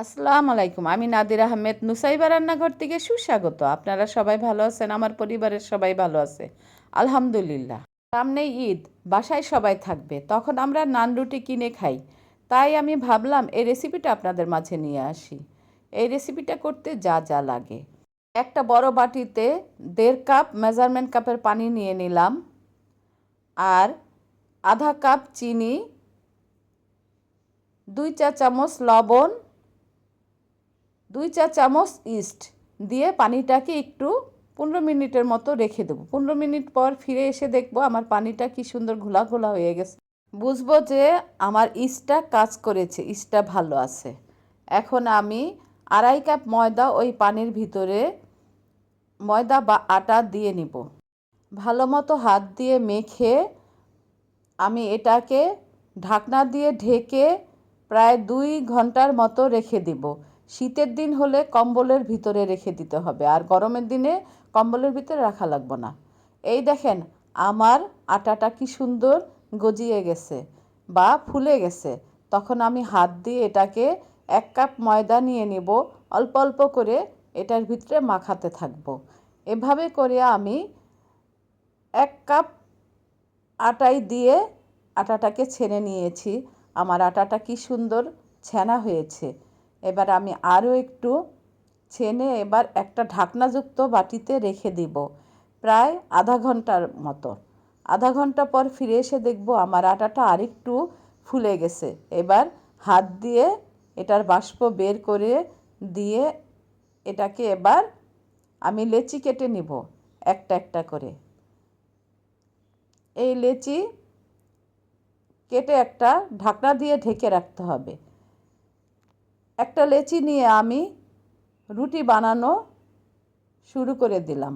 আসসালামু আলাইকুম। আমি নাদির আহমেদ। নুসাইবা রান্নাঘর থেকে সুস্বাগত। আপনারা সবাই ভালো আছেন? আমার পরিবারের সবাই ভালো আছে। আলহামদুলিল্লাহ। সামনে ঈদ, বাসায় সবাই থাকবে। তখন আমরা নান রুটি কিনে খাই। তাই আমি ভাবলাম এই রেসিপিটা আপনাদের মাঝে নিয়ে আসি। এই রেসিপিটা করতে যা যা লাগে। একটা বড় বাটিতে দেড় কাপ মেজারমেন্ট কাপের পানি নিয়ে নিলাম। আর আধা কাপ চিনি, দুই চা চামচ লবণ দুই চা চামচ ইস্ট দিয়ে পানিটাকে একটু পনেরো মিনিটের মতো রেখে দেবো। পনেরো মিনিট পর ফিরে এসে দেখব আমার পানিটা কি সুন্দর ঘোলা ঘোলা হয়ে গেছে। বুঝব যে আমার ইস্টটা কাজ করেছে, ইস্টটা ভালো আছে। এখন আমি আড়াই কাপ ময়দা ওই পানির ভিতরে ময়দা বা আটা দিয়ে নিব। ভালো মতো হাত দিয়ে মেখে আমি এটাকে ঢাকনা দিয়ে ঢেকে প্রায় দুই ঘণ্টার মতো রেখে দিব। শীতের দিন হলে কম্বলের ভিতরে রেখে দিতে হবে, আর গরমের দিনে কম্বলের ভিতরে রাখা লাগবে না। এই দেখেন, আমার আটাটা কি সুন্দর গজিয়ে গেছে বা ফুলে গেছে। তখন আমি হাত দিয়ে এটাকে এক কাপ ময়দা নিয়ে নেব, অল্প অল্প করে এটার ভিতরে মাখাতে থাকব। এভাবে করে আমি এক কাপ আটাই দিয়ে আটাটাকে ছেনে নিয়েছি। আমার আটাটা কি সুন্দর ছেনা হয়েছে। এবার আমি আরও একটু ছেনে এবার একটা ঢাকনাযুক্ত বাটিতে রেখে দিব, প্রায় আধা ঘণ্টার মতো। আধা ঘণ্টা পর ফিরে এসে দেখব আমার আটাটা আরেকটু ফুলে গেছে। এবার হাত দিয়ে এটার বাষ্প বের করে দিয়ে এটাকে এবার আমি লেচি কেটে নিব, একটা একটা করে। এই লেচি কেটে একটা ঢাকনা দিয়ে ঢেকে রাখতে হবে। একটা লেচি নিয়ে আমি রুটি বানানো শুরু করে দিলাম।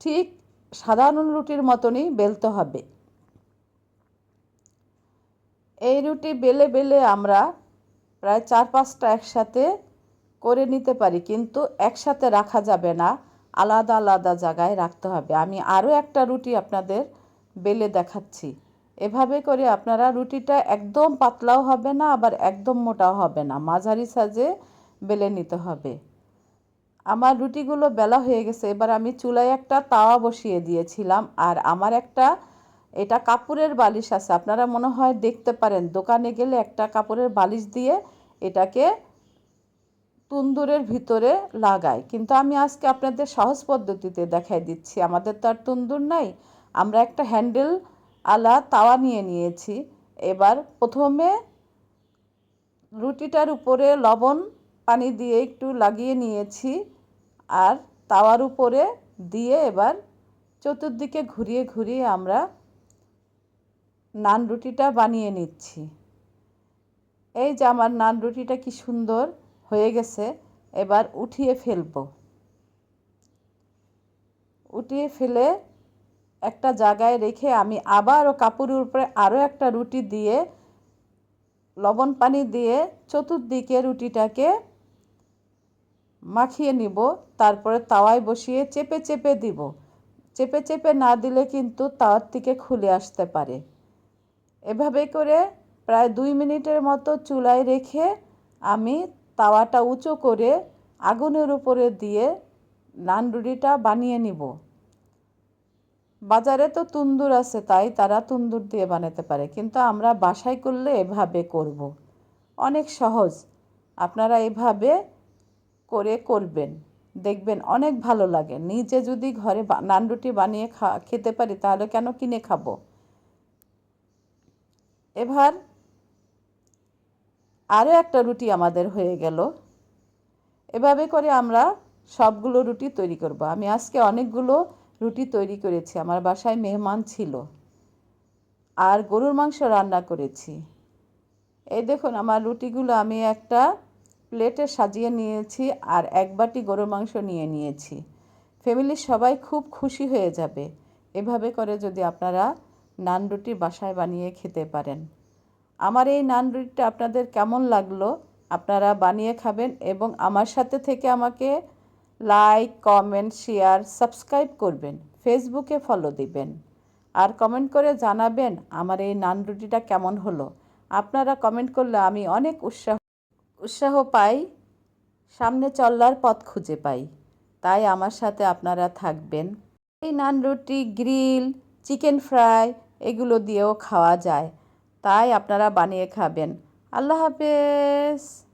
ঠিক সাধারণ রুটির মতনই বেলতে হবে। এই রুটি বেলে বেলে আমরা প্রায় চার পাঁচটা একসাথে করে নিতে পারি, কিন্তু একসাথে রাখা যাবে না। আলাদা আলাদা জায়গায় রাখতে হবে। আমি আরও একটা রুটি আপনাদের বেলে দেখাচ্ছি। এভাবে করে আপনারা রুটিটা একদম পাতলাও হবে না, আবার একদম মোটাও হবে না। মাঝারি সাজে বেলে নিতে হবে। আমার রুটিগুলো বেলা হয়ে গেছে, এবার আমি চুলায় একটা তাওয়া বসিয়ে দিয়েছিলাম, আর আমার একটা, এটা কাপড়ের বালিশ আছে, আপনারা মনে হয় দেখতে পারেন, দোকানে গেলে একটা কাপড়ের বালিশ দিয়ে এটাকে তুন্দুরের ভিতরে লাগাই। কিন্তু আমি আজকে আপনাদের সহজ পদ্ধতিতে দেখাই দিচ্ছি, আমাদের তো আর তুন্দুর নাই, আমরা একটা হ্যান্ডেল আলা তাওয়া নিয়ে নিয়েছি। এবার প্রথমে রুটিটার উপরে লবণ পানি দিয়ে একটু লাগিয়ে নিয়েছি আর তাওয়ার উপরে দিয়ে এবার চতুর্দিকে ঘুরিয়ে ঘুরিয়ে আমরা নান রুটিটা বানিয়ে নিচ্ছি। এই যে আমার নান রুটিটা কি সুন্দর হয়ে গেছে, এবার উঠিয়ে ফেলব। উঠিয়ে ফেলে একটা জায়গায় রেখে আমি আবারও কাপড়ের উপরে আরও একটা রুটি দিয়ে, লবণ পানি দিয়ে চতুর্দিকে রুটিটাকে মাখিয়ে নিব। তারপরে তাওয়ায় বসিয়ে চেপে চেপে দিব। চেপে চেপে না দিলে কিন্তু তাওয়ার থেকে খুলে আসতে পারে। এভাবে করে প্রায় দুই মিনিটের মতো চুলায় রেখে আমি তাওয়াটা উঁচু করে আগুনের উপরে দিয়ে নান রুটিটা বানিয়ে নিব। বাজারে তো তুন্দুর আছে তাই তারা তুন্দুর দিয়ে বানাতে পারে, কিন্তু আমরা বাসায় করলে এভাবে করব। অনেক সহজ। আপনারা এভাবে করে করবেন। দেখবেন অনেক ভালো লাগে। নিজে যদি ঘরে নান রুটি বানিয়ে খা খেতে পারি, তাহলে কেন কিনে খাব? এবার আরও একটা রুটি আমাদের হয়ে গেল। এভাবে করে আমরা সবগুলো রুটি তৈরি করব। আমি আজকে অনেকগুলো রুটি তৈরি করেছি। আমার বাসায় মেহমান ছিল। আর গরুর মাংস রান্না করেছি। এই দেখুন, আমার রুটিগুলো আমি একটা প্লেটে সাজিয়ে নিয়েছি আর এক বাটি গরুর মাংস নিয়ে নিয়েছি। ফ্যামিলির সবাই খুব খুশি হয়ে যাবে। এভাবে করে যদি আপনারা নান রুটি বাসায় বানিয়ে খেতে পারেন। আমার এই নান রুটিটা আপনাদের কেমন লাগল? আপনারা বানিয়ে খাবেন এবং আমার সাথে থেকে আমাকে লাইক, কমেন্ট, শেয়ার, সাবস্ক্রাইব করবেন। ফেসবুকে ফলো দিবেন। আর কমেন্ট করে জানাবেন আমার এই নান রুটিটা কেমন হলো। আপনারা কমেন্ট করলে আমি অনেক উৎসাহ উৎসাহ পাই, সামনে চলার পথ খুঁজে পাই। তাই আমার সাথে আপনারা থাকবেন। এই নান রুটি, গ্রিল, চিকেন ফ্রাই এগুলো দিয়েও খাওয়া যায়। তাই আপনারা বানিয়ে খাবেন। আল্লাহ হাফেজ।